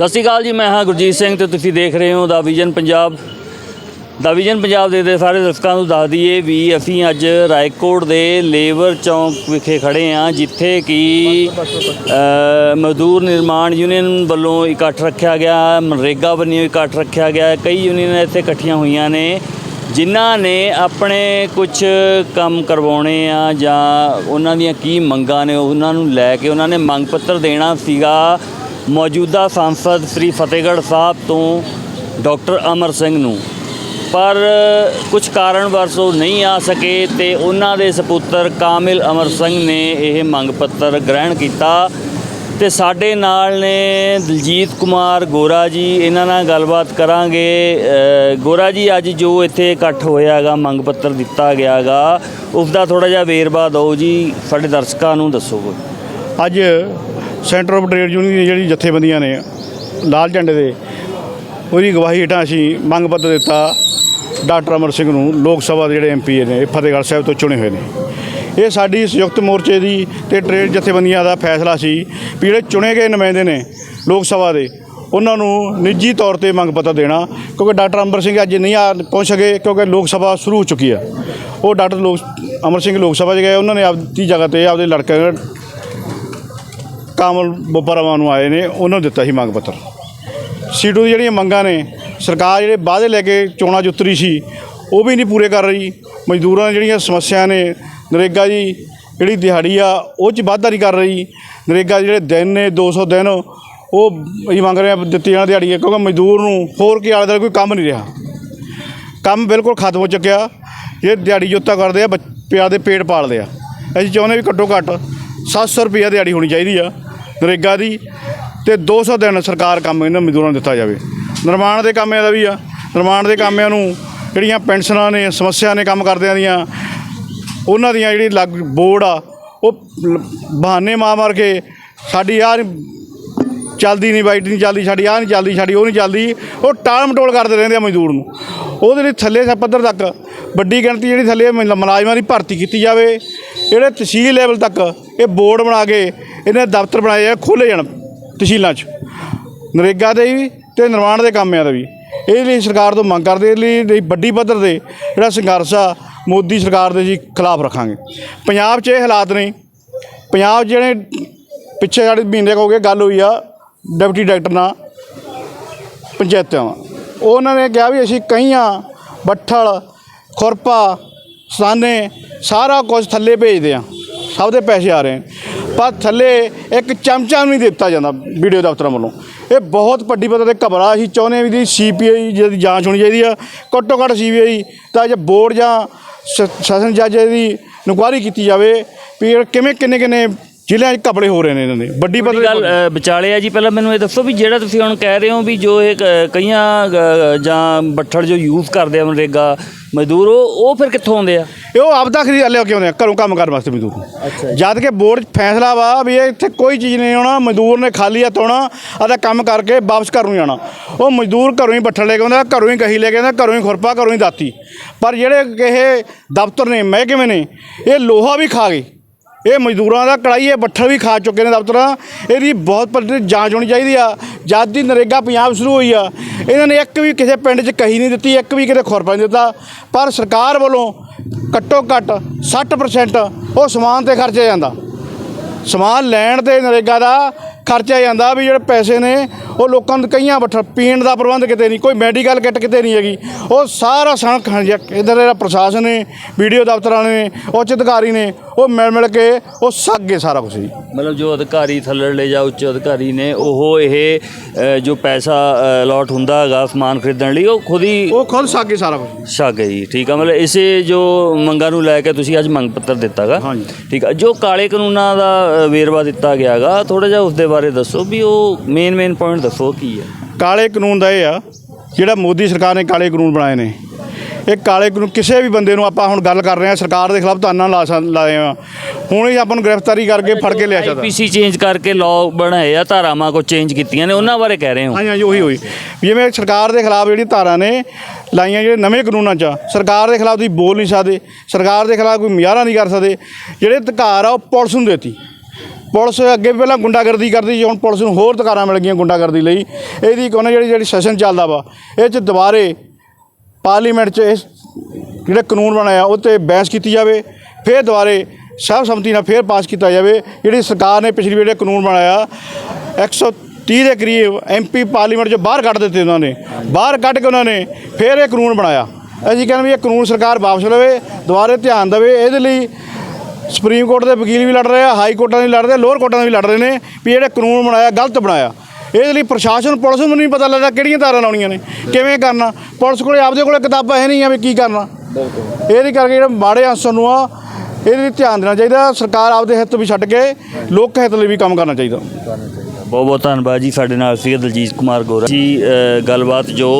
ਸਤਿ ਸ਼੍ਰੀ ਅਕਾਲ ਜੀ, ਮੈਂ ਹਾਂ ਗੁਰਜੀਤ ਸਿੰਘ ਤੇ ਤੁਸੀਂ ਦੇਖ ਰਹੇ ਹੋ ਦਾ ਵਿਜ਼ਨ ਪੰਜਾਬ। ਦਾ ਵਿਜ਼ਨ ਪੰਜਾਬ ਦੇ ਦੇ ਸਾਰੇ ਦਰਸ਼ਕਾਂ ਨੂੰ ਦੱਸ ਦਈਏ ਵੀ ਅਸੀਂ ਅੱਜ ਰਾਏਕੋਟ ਦੇ ਲੇਬਰ ਚੌਂਕ ਵਿਖੇ ਖੜੇ ਹਾਂ, ਜਿੱਥੇ ਕਿ ਮਜ਼ਦੂਰ ਨਿਰਮਾਣ ਯੂਨੀਅਨ ਵੱਲੋਂ ਇਕੱਠ ਰੱਖਿਆ ਗਿਆ, ਮਨਰੇਗਾ ਵੱਲੋਂ ਇਕੱਠ ਰੱਖਿਆ ਗਿਆ, ਕਈ ਯੂਨੀਅਨਾਂ ਇੱਥੇ ਇਕੱਠੀਆਂ ਹੋਈਆਂ ਨੇ, ਜਿਨ੍ਹਾਂ ਨੇ ਆਪਣੇ ਕੁਝ ਕੰਮ ਕਰਵਾਉਣੇ ਆ ਜਾਂ ਉਹਨਾਂ ਦੀਆਂ ਕੀ ਮੰਗਾਂ ਨੇ, ਉਹਨਾਂ ਨੂੰ ਲੈ ਕੇ ਉਹਨਾਂ ਨੇ ਮੰਗ ਪੱਤਰ ਦੇਣਾ ਸੀਗਾ। ਮੌਜੂਦਾ ਸੰਸਦ ਸ੍ਰੀ ਫਤਿਹਗੜ੍ਹ ਸਾਹਿਬ ਤੋਂ ਡਾਕਟਰ ਅਮਰ ਸਿੰਘ ਨੂੰ। ਪਰ ਕੁਝ ਕਾਰਨ ਵਰਸ ਉਹ ਨਹੀਂ ਆ ਸਕੇ ਤੇ ਉਹਨਾਂ ਦੇ ਸਪੁੱਤਰ ਕਾਮਿਲ ਅਮਰ ਸਿੰਘ ਨੇ ਇਹ ਮੰਗ ਪੱਤਰ ਗ੍ਰਹਿਣ ਕੀਤਾ ਤੇ ਸਾਡੇ ਨਾਲ ਨੇ ਦਲਜੀਤ ਕੁਮਾਰ ਗੋਰਾ ਜੀ, ਇਹਨਾਂ ਨਾਲ ਗੱਲਬਾਤ ਕਰਾਂਗੇ। ਗੋਰਾ ਜੀ, ਅੱਜ ਜੋ ਇੱਥੇ ਇਕੱਠ ਹੋਇਆਗਾ, ਮੰਗ ਪੱਤਰ ਦਿੱਤਾ ਗਿਆਗਾ ਉਸ ਦਾ ਥੋੜਾ ਜਿਹਾ ਵੇਰਵਾ ਦਿਓ ਜੀ, ਸਾਡੇ ਦਰਸ਼ਕਾਂ ਨੂੰ ਦੱਸੋ ਅੱਜ ਸੈਂਟਰ ਆਫ ਟ੍ਰੇਡ ਯੂਨੀਅਨ ਦੀਆਂ ਜਿਹੜੀ ਜਥੇਬੰਦੀਆਂ ਨੇ, ਲਾਲ ਝੰਡੇ ਦੇ, ਉਹਦੀ ਗਵਾਹੀ ਹੇਠਾਂ ਅਸੀਂ ਮੰਗ ਪੱਤਰ ਦਿੱਤਾ ਡਾਕਟਰ ਅਮਰ ਸਿੰਘ ਨੂੰ, ਲੋਕ ਸਭਾ ਦੇ ਜਿਹੜੇ ਐਮਪੀ ਨੇ ਇਹ ਫਤਿਹਗੜ੍ਹ ਸਾਹਿਬ ਤੋਂ ਚੁਣੇ ਹੋਏ ਨੇ। ਇਹ ਸਾਡੀ ਸੰਯੁਕਤ ਮੋਰਚੇ ਦੀ ਤੇ ਟ੍ਰੇਡ ਜਥੇਬੰਦੀਆਂ ਦਾ ਫੈਸਲਾ ਸੀ ਵੀ ਜਿਹੜੇ ਚੁਣੇ ਗਏ ਨੁਮਾਇੰਦੇ ਨੇ ਲੋਕ ਸਭਾ ਦੇ, ਉਹਨਾਂ ਨੂੰ ਨਿੱਜੀ ਤੌਰ ਤੇ ਮੰਗ ਪੱਤਰ ਦੇਣਾ, ਕਿਉਂਕਿ ਡਾਕਟਰ ਅਮਰ ਸਿੰਘ ਅੱਜ ਨਹੀਂ ਆ ਪਹੁੰਚ ਸਕੇ ਕਿਉਂਕਿ ਲੋਕ ਸਭਾ ਸ਼ੁਰੂ ਹੋ ਚੁੱਕੀ ਆ। ਉਹ ਡਾਕਟਰ ਲੋਕ, ਅਮਰ ਸਿੰਘ ਲੋਕ ਸਭਾ 'ਚ ਗਏ, ਉਹਨਾਂ ਨੇ ਆਪਦੀ ਜਗ੍ਹਾ ਤੇ ਆਪਦੇ ਲੜਕੇ ਕਾਮਲ ਬੋਪਰਾਵਾਂ ਨੂੰ ਆਏ ਨੇ, ਉਹਨਾਂ ਨੂੰ ਦਿੱਤਾ ਸੀ ਮੰਗ ਪੱਤਰ। ਸੀਟੂ ਦੀ ਜਿਹੜੀਆਂ ਮੰਗਾਂ ਨੇ, ਸਰਕਾਰ ਜਿਹੜੇ ਵਾਅਦੇ ਲੈ ਕੇ ਚੋਣਾਂ 'ਚ ਉਤਰੀ ਸੀ, ਉਹ ਵੀ ਨਹੀਂ ਪੂਰੇ ਕਰ ਰਹੀ। ਮਜ਼ਦੂਰਾਂ ਦੀਆਂ ਜਿਹੜੀਆਂ ਸਮੱਸਿਆ ਨੇ, ਨਰੇਗਾ ਜੀ ਜਿਹੜੀ ਦਿਹਾੜੀ ਆ, ਉਹ 'ਚ ਵਾਧਾ ਨਹੀਂ ਕਰ ਰਹੀ। ਨਰੇਗਾ ਦੇ ਜਿਹੜੇ ਦਿਨ ਨੇ 200 ਦਿਨ, ਉਹ ਅਸੀਂ ਮੰਗ ਰਹੇ ਆ ਦਿੱਤੀ ਜਾਣ ਦਿਹਾੜੀ, ਕਿਉਂਕਿ ਮਜ਼ਦੂਰ ਨੂੰ ਹੋਰ ਕੀ ਆਲੇ ਦੁਆਲੇ ਕੋਈ ਕੰਮ ਨਹੀਂ ਰਿਹਾ। ਕੰਮ ਬਿਲਕੁਲ ਖਤਮ ਹੋ ਚੁੱਕਿਆ। ਇਹ ਦਿਹਾੜੀ ਜੋਤਾ ਕਰਦੇ ਆ ਪਿਆ ਦੇ ਪੇਟ ਪਾਲਦੇ ਆ। ਅਸੀਂ ਚਾਹੁੰਦੇ ਵੀ ਘੱਟੋ ਘੱਟ 700 ਰੁਪਈਆ ਦਿਹਾੜੀ ਹੋਣੀ ਚਾਹੀਦੀ ਆ। ਨਰੇਗਾ ਦੀ ਤੇ 200 ਦਿਨ ਸਰਕਾਰ ਕੰਮ ਇਹਨਾਂ ਮਜ਼ਦੂਰਾਂ ਨੂੰ ਦਿੱਤਾ ਜਾਵੇ। ਨਿਰਮਾਣ ਦੇ ਕੰਮਾਂ ਦਾ ਵੀ ਆ। ਨਿਰਮਾਣ ਦੇ ਕੰਮਾਂ ਨੂੰ ਜਿਹੜੀਆਂ ਪੈਨਸ਼ਨਾਂ ਨੇ, ਸਮੱਸਿਆ ਨੇ ਕੰਮ ਕਰਦਿਆਂ ਦੀਆਂ, ਉਹਨਾਂ ਦੀਆਂ ਜਿਹੜੀ ਲੱਗ ਬੋਰਡ ਆ, ਉਹ ਬਹਾਨੇ ਮਾਰ ਮਾਰ ਕੇ ਸਾਡੀ ਆ ਚੱਲਦੀ ਨਹੀਂ ਬਾਈਟ ਨਹੀਂ ਚੱਲਦੀ, ਸਾਡੀ ਆਹ ਨਹੀਂ ਚੱਲਦੀ, ਸਾਡੀ ਉਹ ਨਹੀਂ ਚੱਲਦੀ, ਉਹ ਟਾਲ ਮਟੋਲ ਕਰਦੇ ਰਹਿੰਦੇ ਆ ਮਜ਼ਦੂਰ ਨੂੰ। ਉਹਦੇ ਲਈ ਥੱਲੇ ਪੱਧਰ ਤੱਕ ਵੱਡੀ ਗਿਣਤੀ ਜਿਹੜੀ ਥੱਲੇ ਮੁਲਾਜ਼ਮਾਂ ਦੀ ਭਰਤੀ ਕੀਤੀ ਜਾਵੇ। ਜਿਹੜੇ ਤਹਿਸੀਲ ਲੈਵਲ ਤੱਕ ਇਹ ਬੋਰਡ ਬਣਾ ਕੇ ਇਹਨੇ ਦਫ਼ਤਰ ਬਣਾਏ ਆ ਖੋਲ੍ਹੇ ਜਾਣ ਤਹਿਸੀਲਾਂ 'ਚ। ਨਰੇਗਾ ਦੇ ਵੀ ਤੇ ਨਿਰਮਾਣ ਦੇ ਕੰਮਿਆਂ ਦਾ ਵੀ। ਇਹ ਲਈ ਸਰਕਾਰ ਤੋਂ ਮੰਗ ਕਰਦੇ ਲਈ ਲਈ ਵੱਡੀ ਪੱਧਰ ਤੇ ਜਿਹੜਾ ਸੰਘਰਸ਼ ਆ, ਮੋਦੀ ਸਰਕਾਰ ਦੇ ਜੀ ਖਿਲਾਫ ਰੱਖਾਂਗੇ। ਪੰਜਾਬ 'ਚ ਇਹ ਹਾਲਾਤ ਨੇ ਪੰਜਾਬ ਜਿਹੜੇ ਪਿੱਛੇ ਜਿਹੜੇ ਮਹੀਨੇ ਕੁ ਹੋ ਗਏ ਗੱਲ ਹੋਈ ਆ, ਡਿਪਟੀ ਡਾਇਰੈਕਟਰ ਨਾਲ, ਪੰਚਾਇਤਾਂ ਉਹ ਉਹਨਾਂ ਨੇ ਕਿਹਾ ਵੀ ਅਸੀਂ ਕਈਆਂ, ਬੱਠਲ, ਖੁਰਪਾ, ਸਾਨੇ, ਸਾਰਾ ਕੁਝ ਥੱਲੇ ਭੇਜਦੇ ਆ। ਸਭ ਦੇ ਪੈਸੇ ਆ ਰਹੇ ਪਰ ਥੱਲੇ ਇੱਕ ਚਮਚਾ ਨਹੀਂ ਦਿੱਤਾ ਜਾਂਦਾ ਵੀਡੀਓ ਦਫ਼ਤਰਾਂ ਵੱਲੋਂ। ਇਹ ਬਹੁਤ ਵੱਡੀ ਪੱਧਰ ਤੇ ਘਬਰਾ ਅਸੀਂ ਚਾਹੁੰਦੇ ਹਾਂ ਵੀ ਦੀ ਸੀਪੀਆਈ ਜਿਹਦੀ ਜਾਂਚ ਹੋਣੀ ਚਾਹੀਦੀ ਆ। ਘੱਟੋ ਘੱਟ ਸੀਬੀਆਈ ਤਾਂ ਜੇ ਬੋਰਡ ਜਾਂ ਸੈਸ਼ਨ ਜੱਜ ਦੀ ਇਨਕੁਆਇਰੀ ਕੀਤੀ ਜਾਵੇ ਵੀ ਕਿਵੇਂ, ਕਿੰਨੇ ਕਿੰਨੇ ਜ਼ਿਲ੍ਹਿਆਂ 'ਚ ਘਪਲੇ ਹੋ ਰਹੇ ਨੇ ਇਹਨਾਂ ਦੇ ਵੱਡੀ ਪੱਧਰ ਗੱਲ ਅ, ਵਿਚਾਲੇ ਆ ਜੀ ਪਹਿਲਾਂ ਮੈਨੂੰ ਇਹ ਦੱਸੋ ਵੀ ਜਿਹੜਾ ਤੁਸੀਂ ਹੁਣ ਕਹਿ ਰਹੇ ਹੋ ਵੀ ਜੋ ਇਹ ਕ- ਕਈਆਂ ਅ, ਜਾਂ ਬੱਠਲ ਜੋ ਯੂਜ਼ ਕਰਦੇ ਆ ਮਨਰੇਗਾ ਮਜ਼ਦੂਰ ਉਹ ਉਹ ਫਿਰ ਕਿੱਥੋਂ ਆਉਂਦੇ ਆ? ਇਹ ਉਹ ਆਪਦਾ ਖਰੀਦ ਲਿਆ ਕੇ ਆਉਂਦੇ ਆ ਘਰੋਂ ਕੰਮ ਕਰਨ ਵਾਸਤੇ ਮਜ਼ਦੂਰ। ਅੱਛਾ ਜਦ ਕਿ ਬੋਰਡ 'ਚ ਫੈਸਲਾ ਵਾ ਵੀ ਇਹ ਇੱਥੇ ਕੋਈ ਚੀਜ਼ ਨਹੀਂ ਆਉਣਾ ਮਜ਼ਦੂਰ ਨੇ ਖਾਲੀ ਹੱਥ ਆਉਣਾ ਆਦਾ ਕੰਮ ਕਰਕੇ ਵਾਪਸ ਘਰ ਨੂੰ ਜਾਣਾ ਉਹ ਮਜ਼ਦੂਰ ਘਰੋਂ ਹੀ ਬੱਠਲ ਲੈ ਕੇ ਆਉਂਦਾ ਘਰੋਂ ਹੀ ਕਹੀ ਲੈ ਕੇ ਆਉਂਦਾ ਘਰੋਂ ਹੀ ਖੁਰਪਾ ਘਰੋਂ ਹੀ ਦਾਤੀ। ਪਰ ਜਿਹੜੇ ਇਹ ਦਫ਼ਤਰ ਨੇ ਮਹਿਕਮੇ ਨੇ ਇਹ ਲੋਹਾ ਵੀ ਖਾ ਗਏ। ਇਹ ਮਜ਼ਦੂਰਾਂ ਦਾ ਕੜਾਈ ਇਹ ਬੱਠਲ ਵੀ ਖਾ ਚੁੱਕੇ ਨੇ ਦਫ਼ਤਰਾਂ। ਇਹਦੀ ਬਹੁਤ ਪੱਧਰੀ ਜਾਂਚ ਹੋਣੀ ਚਾਹੀਦੀ ਆ। ਜਦ ਦੀ ਨਰੇਗਾ ਪੰਜਾਬ ਸ਼ੁਰੂ ਹੋਈ ਆ, ਇਹਨਾਂ ਨੇ ਇੱਕ ਵੀ ਕਿਸੇ ਪਿੰਡ 'ਚ ਕਹੀ ਨਹੀਂ ਦਿੱਤੀ, ਇੱਕ ਵੀ ਕਿਤੇ ਖੁਰਪਾ ਨਹੀਂ ਦਿੱਤਾ। ਪਰ ਸਰਕਾਰ ਵੱਲੋਂ ਘੱਟੋ ਘੱਟ 60% ਉਹ ਸਮਾਨ ਤੇ ਖਰਚਿਆ ਜਾਂਦਾ। ਸਮਾਨ ਲੈਣ ਤੇ ਨਰੇਗਾ ਦਾ ਖਰਚਿਆ ਜਾਂਦਾ ਵੀ ਜਿਹੜੇ ਪੈਸੇ ਨੇ ਉਹ ਲੋਕਾਂ ਨੂੰ ਕਈਆਂ ਬੱਠਲ ਪੀਣ ਦਾ ਪ੍ਰਬੰਧ ਕਿਤੇ ਨਹੀਂ ਕੋਈ ਮੈਡੀਕਲ ਕਿੱਟ ਕਿਤੇ ਨਹੀਂ ਹੈਗੀ। ਉਹ ਸਾਰਾ ਸਣਕ ਇਧਰ ਜਿਹੜਾ ਪ੍ਰਸ਼ਾਸਨ ਨੇ ਵੀਡੀਓ ਦਫ਼ਤਰਾਂ ਨੇ ਉੱਚ ਅਧਿਕਾਰੀ ਨੇ ਉਹ ਮਿਲ ਮਿਲ ਕੇ ਉਹ ਸੱਗ ਗਏ ਸਾਰਾ ਕੁਝ ਜੀ। ਮਤਲਬ ਜੋ ਅਧਿਕਾਰੀ ਥੱਲੜੇ ਜਾਂ ਉੱਚ ਅਧਿਕਾਰੀ ਨੇ ਉਹ ਇਹ ਜੋ ਪੈਸਾ ਅਲਾਟ ਹੁੰਦਾ ਹੈਗਾ ਸਮਾਨ ਖਰੀਦਣ ਲਈ ਉਹ ਖੁਦ ਹੀ ਉਹ ਖੁਦ ਸੱਗ ਗਏ ਸਾਰਾ ਕੁਝ ਛੱਕ ਹੈ ਜੀ ਠੀਕ ਆ ਮਤਲਬ ਇਸੇ ਜੋ ਮੰਗਾਂ ਨੂੰ ਲੈ ਕੇ ਤੁਸੀਂ ਅੱਜ ਮੰਗ ਪੱਤਰ ਦਿੱਤਾਗਾ। ਹਾਂਜੀ। ਠੀਕ ਆ ਜੋ ਕਾਲੇ ਕਾਨੂੰਨਾਂ ਦਾ ਵੇਰਵਾ ਦਿੱਤਾ ਗਿਆਗਾ ਥੋੜਾ ਜਿਹਾ ਉਸ ਦੇ ਬਾਰੇ ਦੱਸੋ ਵੀ ਉਹ ਮੇਨ ਮੇਨ ਪੁਆਇੰਟ ਦੱਸੋ ਕੀ ਹੈ। ਕਾਲੇ ਕਾਨੂੰਨ ਦਾ ਇਹ ਆ ਜਿਹੜਾ ਮੋਦੀ ਸਰਕਾਰ ਨੇ ਕਾਲੇ ਕਾਨੂੰਨ ਬਣਾਏ ਨੇ ਇਹ ਕਾਲੇ ਕਾਨੂੰਨ ਕਿਸੇ ਵੀ ਬੰਦੇ ਨੂੰ ਆਪਾਂ ਹੁਣ ਗੱਲ ਕਰ ਰਹੇ ਹਾਂ ਸਰਕਾਰ ਦੇ ਖਿਲਾਫ ਧਾਨਾ ਲਾ ਲਾਏ ਆ। ਹੁਣ ਹੀ ਆਪਾਂ ਨੂੰ ਗ੍ਰਿਫਤਾਰੀ ਕਰਕੇ ਫੜ ਕੇ ਲਿਆ ਜਾਂਦਾ ਆਈਪੀਸੀ ਚੇਂਜ ਕਰਕੇ ਲਾਅ ਬਣਾਏ ਆ ਧਾਰਾਵਾਂ ਕੋ ਚੇਂਜ ਕੀਤੀਆਂ ਨੇ ਉਹਨਾਂ ਬਾਰੇ ਕਹਿ ਰਹੇ ਹੋ। ਹਾਂਜੀ ਹਾਂਜੀ ਉਹੀ ਹੋਈ ਜਿਵੇਂ ਸਰਕਾਰ ਦੇ ਖਿਲਾਫ ਜਿਹੜੀ ਧਾਰਾ ਨੇ ਲਾਈਆਂ ਜਿਹੜੇ ਨਵੇਂ ਕਾਨੂੰਨਾਂ 'ਚ ਸਰਕਾਰ ਦੇ ਖਿਲਾਫ ਤੁਸੀਂ ਬੋਲ ਨਹੀਂ ਸਕਦੇ ਸਰਕਾਰ ਦੇ ਖਿਲਾਫ ਕੋਈ ਮੁਜ਼ਾਹਰਾ ਨਹੀਂ ਕਰ ਸਕਦੇ ਜਿਹੜੇ ਅਧਿਕਾਰ ਆ ਉਹ ਪੁਲਿਸ ਨੂੰ ਦੇਤੀ। ਪੁਲਿਸ ਅੱਗੇ ਵੀ ਪਹਿਲਾਂ ਗੁੰਡਾਗਰਦੀ ਕਰਦੀ ਸੀ, ਹੁਣ ਪੁਲਿਸ ਨੂੰ ਹੋਰ ਧਕਾਰਾਂ ਮਿਲ ਗਈਆਂ ਗੁੰਡਾਗਰਦੀ ਲਈ। ਇਹਦੀ ਕੋਨੇ ਜਿਹੜੀ ਜਿਹੜੀ ਸੈਸ਼ਨ ਚੱਲਦਾ ਵਾ, ਇਹ 'ਚ ਦੁਬਾਰੇ ਪਾਰਲੀਮੈਂਟ 'ਚ ਇਸ ਜਿਹੜਾ ਕਾਨੂੰਨ ਬਣਾਇਆ, ਉਹ 'ਤੇ ਬਹਿਸ ਕੀਤੀ ਜਾਵੇ, ਫਿਰ ਦੁਬਾਰੇ ਸਰਬ ਸੰਮਤੀ ਨਾਲ ਫਿਰ ਪਾਸ ਕੀਤਾ ਜਾਵੇ। ਜਿਹੜੀ ਸਰਕਾਰ ਨੇ ਪਿਛਲੀ ਵੇਲੇ ਕਾਨੂੰਨ ਬਣਾਇਆ 130 ਦੇ ਕਰੀਬ ਐਮਪੀ ਪਾਰਲੀਮੈਂਟ 'ਚ ਬਾਹਰ ਕੱਢ ਦਿੱਤੇ ਉਹਨਾਂ ਨੇ। ਬਾਹਰ ਕੱਢ ਕੇ ਉਹਨਾਂ ਨੇ ਫਿਰ ਇਹ ਕਾਨੂੰਨ ਬਣਾਇਆ। ਅਸੀਂ ਕਹਿੰਦੇ ਵੀ ਇਹ ਕਾਨੂੰਨ ਸਰਕਾਰ ਵਾਪਸ ਲਵੇ, ਦੁਬਾਰੇ ਧਿਆਨ ਦੇਵੇ, ਇਹਦੇ ਲਈ ਸੁਪਰੀਮ ਕੋਰਟ ਦੇ ਵਕੀਲ ਵੀ ਲੜ ਰਹੇ ਆ ਹਾਈ ਕੋਰਟਾਂ ਦੇ ਵੀ ਲੜ ਰਹੇ ਲੋਅਰ ਕੋਰਟਾਂ ਦੇ ਵੀ ਲੜ ਰਹੇ ਨੇ ਵੀ ਜਿਹੜੇ ਕਾਨੂੰਨ ਬਣਾਇਆ ਗਲਤ ਬਣਾਇਆ। ਇਹਦੇ ਲਈ ਪ੍ਰਸ਼ਾਸਨ ਪੁਲਿਸ ਨੂੰ ਨਹੀਂ ਪਤਾ ਲੱਗਦਾ ਕਿਹੜੀਆਂ ਧਾਰਾਂ ਲਾਉਣੀਆਂ ਨੇ ਕਿਵੇਂ ਕਰਨਾ। ਪੁਲਿਸ ਕੋਲੇ ਆਪਦੇ ਕੋਲੇ ਕਿਤਾਬਾਂ ਹੈ ਨਹੀਂ ਆ ਵੀ ਕੀ ਕਰਨਾ। ਇਹਦੇ ਕਰਕੇ ਜਿਹੜੇ ਮਾੜੇ ਅਨਸਰ ਨੂੰ ਆ ਇਹਦੇ ਲਈ ਧਿਆਨ ਦੇਣਾ ਚਾਹੀਦਾ। ਸਰਕਾਰ ਆਪਦੇ ਹਿੱਤ ਵੀ ਛੱਡ ਕੇ ਲੋਕ ਹਿੱਤ ਲਈ ਵੀ ਕੰਮ ਕਰਨਾ ਚਾਹੀਦਾ। ਬਹੁਤ ਬਹੁਤ ਧੰਨਵਾਦ ਜੀ ਸਾਡੇ ਨਾਲ ਸੀ ਦਲਜੀਤ ਕੁਮਾਰ ਗੋਰਾ ਜੀ ਗੱਲਬਾਤ ਜੋ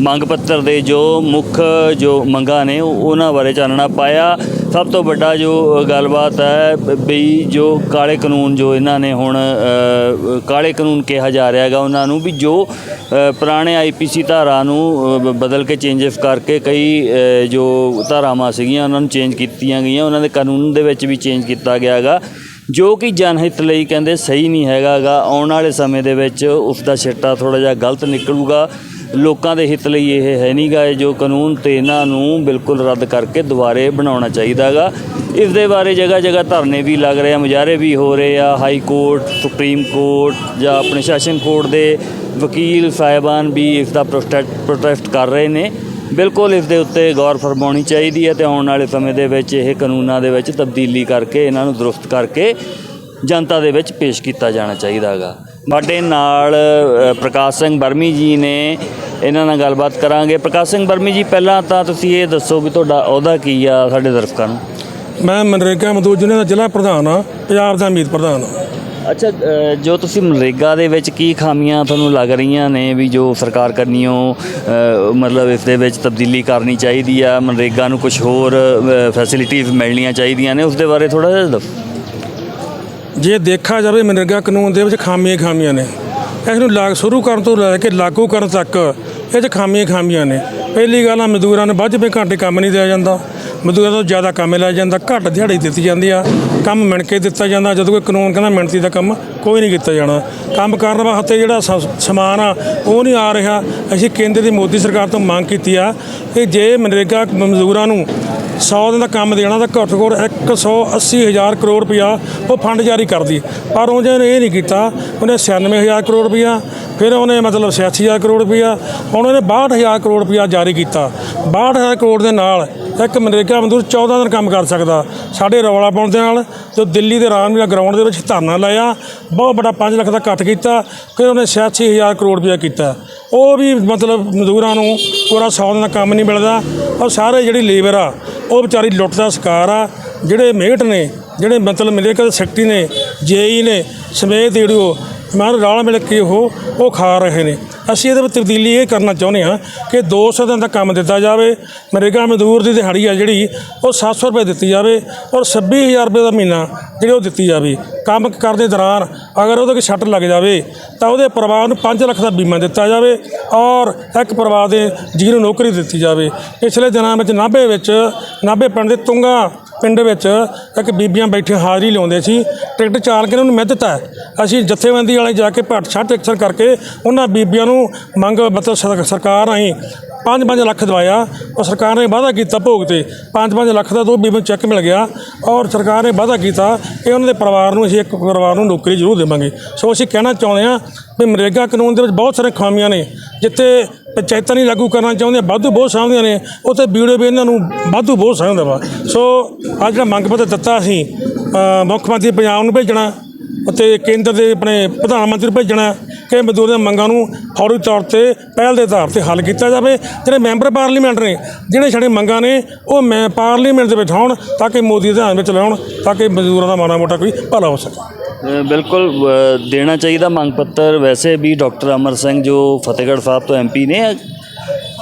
ਮੰਗ ਪੱਤਰ ਦੇ ਜੋ ਮੁੱਖ ਜੋ ਮੰਗਾਂ ਨੇ ਉਹ- ਉਹਨਾਂ ਬਾਰੇ ਚਾਨਣਾ ਪਾਇਆ। ਸਭ ਤੋਂ ਵੱਡਾ ਜੋ ਗੱਲਬਾਤ ਹੈ ਵੀ ਜੋ ਕਾਲੇ ਕਾਨੂੰਨ ਜੋ ਇਹਨਾਂ ਨੇ ਹੁਣ ਕਾਲੇ ਕਾਨੂੰਨ ਕਿਹਾ ਜਾ ਰਿਹਾ ਹੈਗਾ ਉਹਨਾਂ ਨੂੰ ਵੀ ਜੋ ਅ, ਪੁਰਾਣੇ ਆਈਪੀਸੀ ਧਾਰਾ ਨੂੰ ਬਦਲ ਕੇ ਚੇਂਜਸ ਕਰਕੇ ਕਈ ਜੋ ਧਾਰਾਵਾਂ ਸੀਗੀਆਂ ਉਹਨਾਂ ਨੂੰ ਚੇਂਜ ਕੀਤੀਆਂ ਗਈਆਂ ਉਹਨਾਂ ਦੇ ਕਾਨੂੰਨ ਦੇ ਵਿੱਚ ਵੀ ਚੇਂਜ ਕੀਤਾ ਗਿਆ ਹੈਗਾ ਜੋ ਕਿ ਜਨਹਿਤ ਲਈ ਕਹਿੰਦੇ ਸਹੀ ਨਹੀਂ ਹੈਗਾਗਾ ਆਉਣ ਵਾਲੇ ਸਮੇਂ ਦੇ ਵਿੱਚ ਉਸ ਦਾ ਸਿੱਟਾ ਥੋੜਾ ਜਿਹਾ ਗਲਤ ਨਿਕਲੂਗਾ ਲੋਕਾਂ ਦੇ ਹਿੱਤ ਲਈ ਇਹ ਹੈ ਨਹੀਂਗਾ ਇਹ ਜੋ ਕਾਨੂੰਨ ਤੇ ਇਹਨਾਂ ਨੂੰ ਬਿਲਕੁਲ ਰੱਦ ਕਰਕੇ ਦੁਬਾਰੇ ਬਣਾਉਣਾ ਚਾਹੀਦਾਗਾ ਇਸ ਦੇ ਬਾਰੇ ਜਗ੍ਹਾ ਜਗ੍ਹਾ ਧਰਨੇ ਵੀ ਲੱਗ ਰਹੇ ਆ, ਮੁਜ਼ਾਹਰੇ ਵੀ ਹੋ ਰਹੇ ਆ, ਹਾਈ ਕੋਰਟ, ਸੁਪਰੀਮ ਕੋਰਟ ਜਾਂ ਆਪਣੇ ਸੈਸ਼ਨ ਕੋਰਟ ਦੇ ਵਕੀਲ ਸਾਹਿਬਾਨ ਵੀ ਇਸ ਦਾ ਪ੍ਰੋਟੈਸਟ ਪ੍ਰੋਟੈਸਟ ਕਰ ਰਹੇ ਨੇ। ਬਿਲਕੁਲ ਇਸ ਦੇ ਉੱਤੇ ਗੌਰ ਫਰਮਾਉਣੀ ਚਾਹੀਦੀ ਹੈ ਤੇ ਆਉਣ ਵਾਲੇ ਸਮੇਂ ਦੇ ਵਿੱਚ ਇਹ ਕਾਨੂੰਨਾਂ ਦੇ ਵਿੱਚ ਤਬਦੀਲੀ ਕਰਕੇ ਇਹਨਾਂ ਨੂੰ ਦਰੁਸਤ ਕਰਕੇ ਜਨਤਾ ਦੇ ਵਿੱਚ ਪੇਸ਼ ਕੀਤਾ ਜਾਣਾ ਚਾਹੀਦਾ ਹੈਗਾ ਸਾਡੇ ਨਾਲ ਪ੍ਰਕਾਸ਼ ਸਿੰਘ ਬਰਮੀ ਜੀ ਨੇ ਇਹਨਾਂ ਨਾਲ ਗੱਲਬਾਤ ਕਰਾਂਗੇ। ਪ੍ਰਕਾਸ਼ ਸਿੰਘ ਬਰਮੀ ਜੀ ਪਹਿਲਾਂ ਤਾਂ ਤੁਸੀਂ ਇਹ ਦੱਸੋ ਵੀ ਤੁਹਾਡਾ ਅਹੁਦਾ ਕੀ ਆ ਸਾਡੇ ਦਰਸ਼ਕਾਂ ਨੂੰ? ਮੈਂ ਮਨਰੇਗਾ ਯੂਨੀਅਨ ਦਾ ਜ਼ਿਲ੍ਹਾ ਪ੍ਰਧਾਨ ਆ ਪੰਜਾਬ ਦਾ ਮੀਤ ਪ੍ਰਧਾਨ ਆ ਅੱਛਾ ਜੋ ਤੁਸੀਂ ਮਨਰੇਗਾ ਦੇ ਵਿੱਚ ਕੀ ਖਾਮੀਆਂ ਤੁਹਾਨੂੰ ਲੱਗ ਰਹੀਆਂ ਨੇ ਵੀ ਜੋ ਸਰਕਾਰ ਕਰਨੀਓ ਅ, ਮਤਲਬ ਇਸ ਦੇ ਵਿੱਚ ਤਬਦੀਲੀ ਕਰਨੀ ਚਾਹੀਦੀ ਆ ਮਨਰੇਗਾ ਨੂੰ ਕੁਝ ਹੋਰ ਫੈਸਿਲਿਟੀਜ਼ ਮਿਲਣੀਆਂ ਚਾਹੀਦੀਆਂ ਨੇ ਉਸ ਦੇ ਬਾਰੇ ਥੋੜਾ ਜਿਹਾ ਦੱਸੋ। ਜੇ ਦੇਖਿਆ ਜਾਵੇ ਮਨਰੇਗਾ ਕਾਨੂੰਨ ਦੇ ਵਿੱਚ ਖਾਮੀਆਂ ਖਾਮੀਆਂ ਨੇ। ਇਸ ਨੂੰ ਲਾਗ ਸ਼ੁਰੂ ਕਰਨ ਤੋਂ ਲੈ ਕੇ ਲਾਗੂ ਕਰਨ ਤੱਕ ਇਹ 'ਚ ਖਾਮੀਆਂ ਖਾਮੀਆਂ ਨੇ। ਪਹਿਲੀ ਗੱਲ ਆ ਮਜ਼ਦੂਰਾਂ ਨੂੰ ਵੱਧ ਪੇ ਘੰਟੇ ਕੰਮ ਨਹੀਂ ਦਿਆ ਜਾਂਦਾ। ਮਜ਼ਦੂਰਾਂ ਤੋਂ ਜ਼ਿਆਦਾ ਕੰਮ ਲਿਆ ਜਾਂਦਾ, ਘੱਟ ਦਿਹਾੜੀ ਦਿੱਤੀ ਜਾਂਦੀ ਆ, ਕੰਮ ਮਿਣ ਕੇ ਦਿੱਤਾ ਜਾਂਦਾ, ਜਦੋਂ ਕੋਈ ਕਾਨੂੰਨ ਕਹਿੰਦਾ ਮਿਣਤੀ ਦਾ ਕੰਮ ਕੋਈ ਨਹੀਂ ਕੀਤਾ ਜਾਣਾ। ਕੰਮ ਕਰਨ ਵਾਸਤੇ ਜਿਹੜਾ ਸ- ਸਮਾਨ ਆ, ਉਹ ਨਹੀਂ ਆ ਰਿਹਾ। ਅਸੀਂ ਕੇਂਦਰ ਦੀ ਮੋਦੀ ਸਰਕਾਰ ਤੋਂ ਮੰਗ ਕੀਤੀ ਆ ਕਿ ਜੇ ਮਨਰੇਗਾ ਮਜ਼ਦੂਰਾਂ ਨੂੰ 100 ਦਿਨ ਦਾ ਕੰਮ ਦੇਣਾ ਤਾਂ ਘੱਟ ਤੋਂ ਘੱਟ 180 ਹਜ਼ਾਰ ਕਰੋੜ ਰੁਪਇਆ ਉਹ ਫੰਡ ਜਾਰੀ ਕਰਦੀ ਪਰ ਉਹਨੇ ਇਹ ਨਹੀਂ ਕੀਤਾ। ਉਹਨੇ 96 ਹਜ਼ਾਰ ਕਰੋੜ ਰੁਪਇਆ, ਫਿਰ ਉਹਨੇ ਮਤਲਬ 86 ਹਜ਼ਾਰ ਕਰੋੜ ਰੁਪਇਆ, ਹੁਣ ਉਹਨੇ 62 ਹਜ਼ਾਰ ਕਰੋੜ ਰੁਪਇਆ ਜਾਰੀ ਕੀਤਾ। 62 ਹਜ਼ਾਰ ਕਰੋੜ ਦੇ ਨਾਲ ਤਾਂ ਇੱਕ ਮਨਰੇਗਾ ਮਜ਼ਦੂਰ 14 ਦਿਨ ਕੰਮ ਕਰ ਸਕਦਾ। ਸਾਡੇ ਰੌਲਾ ਪਾਉਣ ਦੇ ਨਾਲ ਜੋ ਦਿੱਲੀ ਦੇ ਰਾਮਲੀਲਾ ਗਰਾਊਂਡ ਦੇ ਵਿੱਚ ਧਰਨਾ ਲਾਇਆ, ਬਹੁਤ ਵੱਡਾ 5 ਲੱਖ ਦਾ ਇਕੱਠ ਕੀਤਾ ਫਿਰ ਉਹਨੇ 86 ਹਜ਼ਾਰ ਕਰੋੜ ਰੁਪਇਆ ਕੀਤਾ। ਉਹ ਵੀ ਮਤਲਬ ਮਜ਼ਦੂਰਾਂ ਨੂੰ ਪੂਰਾ 100 ਦਿਨ ਦਾ ਕੰਮ ਨਹੀਂ ਮਿਲਦਾ। ਔਰ ਸਾਰੇ ਜਿਹੜੀ ਲੇਬਰ ਆ, ਉਹ ਵਿਚਾਰੀ ਲੁੱਟ ਦਾ ਸ਼ਿਕਾਰ ਆ। ਜਿਹੜੇ ਮੇਟ ਨੇ, ਜਿਹੜੇ ਮਤਲਬ ਮੇਰੇ ਕੋਲ ਸੈਕਟਰੀ ਨੇ, ਜੇਈ ਨੇ, ਸਮੇਤ ਜਿਹੜੀ ਉਹ ਮਾਰ ਮਿਲ ਕੇ ਉਹ ਉਹ ਖਾ ਰਹੇ ਨੇ। ਅਸੀਂ ਇਹਦੇ ਵਿੱਚ ਤਬਦੀਲੀ ਇਹ ਕਰਨਾ ਚਾਹੁੰਦੇ ਹਾਂ ਕਿ 200 ਦਿਨ ਦਾ ਕੰਮ ਦਿੱਤਾ ਜਾਵੇ ਮਰੇਗਾ ਮਜ਼ਦੂਰ ਦੀ ਦਿਹਾੜੀ ਆ ਜਿਹੜੀ, ਉਹ 700 ਰੁਪਏ ਦਿੱਤੀ ਜਾਵੇ ਔਰ 26000 ਰੁਪਏ ਦਾ ਮਹੀਨਾ ਜਿਹੜੀ ਉਹ ਦਿੱਤੀ ਜਾਵੇ। ਕੰਮ ਕਰਦੇ ਦੌਰਾਨ ਅਗਰ ਉਹਦੇ ਕੋਈ ਸੱਟ ਲੱਗ ਜਾਵੇ, ਤਾਂ ਉਹਦੇ ਪਰਿਵਾਰ ਨੂੰ 5 ਲੱਖ ਦਾ ਬੀਮਾ ਦਿੱਤਾ ਜਾਵੇ ਔਰ ਇੱਕ ਪਰਿਵਾਰ ਦੇ ਜੀ ਨੂੰ ਨੌਕਰੀ ਦਿੱਤੀ ਜਾਵੇ। ਪਿਛਲੇ ਦਿਨਾਂ ਵਿੱਚ ਨਾਭੇ ਵਿੱਚ ਨਾਭੇ ਪਿੰਡ ਦੇ ਤੁੰਗਾ ਪਿੰਡ ਵਿੱਚ ਇੱਕ ਬੀਬੀਆਂ ਬੈਠੇ ਹਾਜ਼ਰੀ ਲਾਉਂਦੇ ਸੀ, ਟਿਕਟ ਚਾਲਕ ਨੇ ਉਹਨੂੰ ਮਿਹ ਦਿੱਤਾ ਹੈ। ਅਸੀਂ ਜਥੇਬੰਦੀ ਵਾਲੇ ਜਾ ਕੇ ਭੱਟ ਛੱਟ ਐਕਸ਼ਨ ਕਰਕੇ ਉਹਨਾਂ ਬੀਬੀਆਂ ਨੂੰ ਮੰਗ ਮਤਲਬ ਸਰਕਾਰ ਰਾਹੀਂ 5-5 ਲੱਖ ਦਵਾਇਆ ਔਰ ਸਰਕਾਰ ਨੇ ਵਾਅਦਾ ਕੀਤਾ ਭੋਗ ਤੇ 5-5 ਲੱਖ ਦਾ ਦੋ ਬੀਬੀ ਨੂੰ ਚੈੱਕ ਮਿਲ ਗਿਆ ਔਰ ਸਰਕਾਰ ਨੇ ਵਾਅਦਾ ਕੀਤਾ ਕਿ ਉਹਨਾਂ ਦੇ ਪਰਿਵਾਰ ਨੂੰ ਅਸੀਂ ਇੱਕ ਪਰਿਵਾਰ ਨੂੰ ਨੌਕਰੀ ਜ਼ਰੂਰ ਦੇਵਾਂਗੇ ਸੋ ਅਸੀਂ ਕਹਿਣਾ ਚਾਹੁੰਦੇ ਹਾਂ ਵੀ ਮਨਰੇਗਾ ਕਾਨੂੰਨ ਦੇ ਵਿੱਚ ਬਹੁਤ ਸਾਰੇ ਖਾਮੀਆਂ ਨੇ, ਜਿੱਥੇ ਪੰਚਾਇਤਾਂ ਨਹੀਂ ਲਾਗੂ ਕਰਨਾ ਚਾਹੁੰਦੇ ਵਾਧੂ ਬਹੁਤ ਸਮਝਦੀਆਂ ਨੇ। ਉੱਥੇ ਵੀਡੀਓ ਵੀ ਇਹਨਾਂ ਨੂੰ ਵਾਧੂ ਬਹੁਤ ਸਮਝਦਾ ਵਾ। ਸੋ, ਅੱਜ ਜਿਹੜਾ ਮੰਗ ਪੱਤਰ ਦਿੱਤਾ ਅਸੀਂ ਮੁੱਖ ਮੰਤਰੀ ਪੰਜਾਬ ਨੂੰ ਭੇਜਣਾ, ਅਤੇ ਕੇਂਦਰ ਦੇ ਆਪਣੇ ਪ੍ਰਧਾਨ ਮੰਤਰੀ ਨੂੰ ਭੇਜਣਾ, ਕਿ ਮਜ਼ਦੂਰਾਂ ਦੀਆਂ ਮੰਗਾਂ ਨੂੰ ਫੌਰੀ ਤੌਰ ਤੇ, ਪਹਿਲ ਦੇ ਆਧਾਰ ਤੇ ਹੱਲ ਕੀਤਾ ਜਾਵੇ। ਜਿਹੜੇ ਮੈਂਬਰ ਪਾਰਲੀਮੈਂਟ ਨੇ, ਜਿਹੜੇ ਸਾਡੇ ਮੰਗਾਂ ਨੇ, ਉਹ ਮੈਂ ਪਾਰਲੀਮੈਂਟ ਦੇ ਵਿੱਚ ਹੋਣ, ਤਾਂ ਕਿ ਮੋਦੀ ਦੇ ਧਿਆਨ ਵਿੱਚ ਲਿਆਉਣ, ਤਾਂ ਕਿ ਮਜ਼ਦੂਰਾਂ ਦਾ ਮਾੜਾ ਮੋਟਾ ਕੋਈ ਭਲਾ ਹੋ ਸਕੇ। ਬਿਲਕੁਲ ਦੇਣਾ ਚਾਹੀਦਾ ਮੰਗ ਪੱਤਰ। ਵੈਸੇ ਵੀ ਡਾਕਟਰ ਅਮਰ ਸਿੰਘ ਜੋ ਫਤਿਹਗੜ੍ਹ ਸਾਹਿਬ ਤੋਂ ਐਮਪੀ ਨੇ,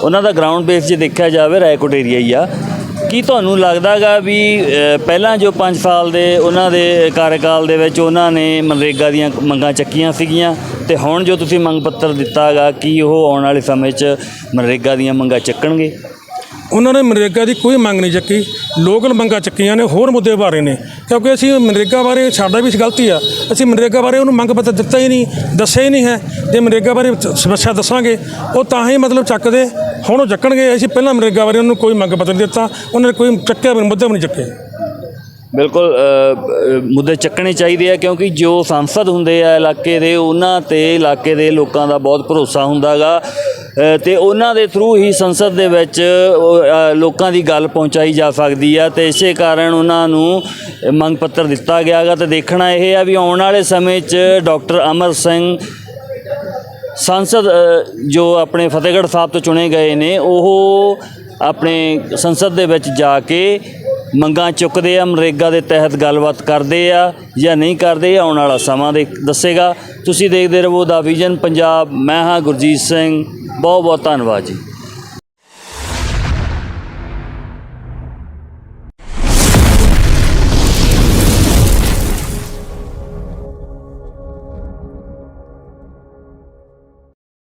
ਉਹਨਾਂ ਦਾ ਗਰਾਊਂਡ ਬੇਸ ਜੇ ਦੇਖਿਆ ਜਾਵੇ, ਰਾਏਕੋਟ ਏਰੀਆ ਹੀ ਆ। ਕੀ ਤੁਹਾਨੂੰ ਲੱਗਦਾਗਾ ਵੀ ਪਹਿਲਾਂ ਜੋ 5 ਸਾਲ ਦੇ ਉਹਨਾਂ ਦੇ ਕਾਰਜਕਾਲ ਦੇ ਵਿੱਚ ਉਹਨਾਂ ਨੇ ਮਨਰੇਗਾ ਦੀਆਂ ਮੰਗਾਂ ਚੱਕੀਆਂ ਸੀਗੀਆਂ, ਤੇ ਹੁਣ ਜੋ ਤੁਸੀਂ ਮੰਗ ਪੱਤਰ ਦਿੱਤਾ ਹੈਗਾ ਕੀ ਉਹ ਆਉਣ ਵਾਲੇ ਸਮੇਂ 'ਚ ਮਨਰੇਗਾ ਦੀਆਂ ਮੰਗਾਂ ਚੱਕਣਗੇ? ਉਹਨਾਂ ਨੇ ਮਨਰੇਗਾ ਦੀ ਕੋਈ ਮੰਗ ਨਹੀਂ ਚੱਕੀ ਲੋਕਲ ਮੰਗਾਂ ਚੱਕੀਆਂ ਨੇ, ਹੋਰ ਮੁੱਦੇ ਬਾਰੇ ਨੇ। ਕਿਉਂਕਿ ਅਸੀਂ ਮਨਰੇਗਾ ਬਾਰੇ ਸਾਡਾ ਵੀ ਗਲਤੀ ਆ, ਅਸੀਂ ਮਨਰੇਗਾ ਬਾਰੇ ਉਹਨੂੰ ਮੰਗ ਪੱਤਰ ਦਿੱਤਾ ਹੀ ਨਹੀਂ, ਦੱਸਿਆ ਹੀ ਨਹੀਂ ਹੈ। ਜੇ ਮਨਰੇਗਾ ਬਾਰੇ ਸਮੱਸਿਆ ਦੱਸਾਂਗੇ, ਉਹ ਤਾਂ ਹੀ ਮਤਲਬ ਚੱਕਦੇ, ਹੁਣ ਉਹ ਚੱਕਣਗੇ। ਅਸੀਂ ਪਹਿਲਾਂ ਮਨਰੇਗਾ ਬਾਰੇ ਉਹਨੂੰ ਕੋਈ ਮੰਗ ਪੱਤਰ ਨਹੀਂ ਦਿੱਤਾ, ਉਹਨਾਂ ਨੇ ਕੋਈ ਚੱਕਿਆ, ਮੁੱਦੇ ਵੀ ਨਹੀਂ ਚੱਕਿਆ ਬਿਲਕੁਲ ਮੁੱਦੇ ਚੱਕਣੇ ਚਾਹੀਦੇ ਆ ਕਿਉਂਕਿ ਜੋ ਸੰਸਦ ਹੁੰਦੇ ਆ ਇਲਾਕੇ ਦੇ, ਉਹਨਾਂ ਤੇ ਇਲਾਕੇ ਦੇ ਲੋਕਾਂ ਦਾ ਬਹੁਤ ਭਰੋਸਾ ਹੁੰਦਾਗਾ। ਤੇ ਉਹਨਾਂ ਦੇ ਥਰੂ ਹੀ ਸੰਸਦ ਦੇ ਵਿੱਚ ਲੋਕਾਂ ਦੀ ਗੱਲ ਪਹੁੰਚਾਈ ਜਾ ਸਕਦੀ ਆ ਤੇ ਇਸੇ ਕਾਰਨ ਉਹਨਾਂ ਨੂੰ ਮੰਗ ਪੱਤਰ ਦਿੱਤਾ ਗਿਆਗਾ। ਤੇ ਦੇਖਣਾ ਇਹ ਆ ਵੀ ਆਉਣ ਵਾਲੇ ਸਮੇਂ 'ਚ ਡਾਕਟਰ ਅਮਰ ਸਿੰਘ ਸੰਸਦ ਜੋ ਆਪਣੇ ਫਤਿਹਗੜ੍ਹ ਸਾਹਿਬ ਤੋਂ ਚੁਣੇ ਗਏ ਨੇ, ਉਹ ਆਪਣੇ ਸੰਸਦ ਦੇ ਵਿੱਚ ਜਾ ਕੇ ਮੰਗਾਂ ਚੁੱਕਦੇ ਆ ਮਨਰੇਗਾ ਦੇ ਤਹਿਤ ਗੱਲਬਾਤ ਕਰਦੇ ਆ ਜਾਂ ਨਹੀਂ ਕਰਦੇ, ਆਉਣ ਵਾਲਾ ਸਮਾਂ ਦੇ ਦੱਸੇਗਾ। ਤੁਸੀਂ ਦੇਖਦੇ ਰਹੋ ਦਾ ਵਿਜ਼ਨ, ਪੰਜਾਬ, ਮੈਂ ਹਾਂ ਗੁਰਜੀਤ ਸਿੰਘ। ਬਹੁਤ ਬਹੁਤ ਧੰਨਵਾਦ ਜੀ।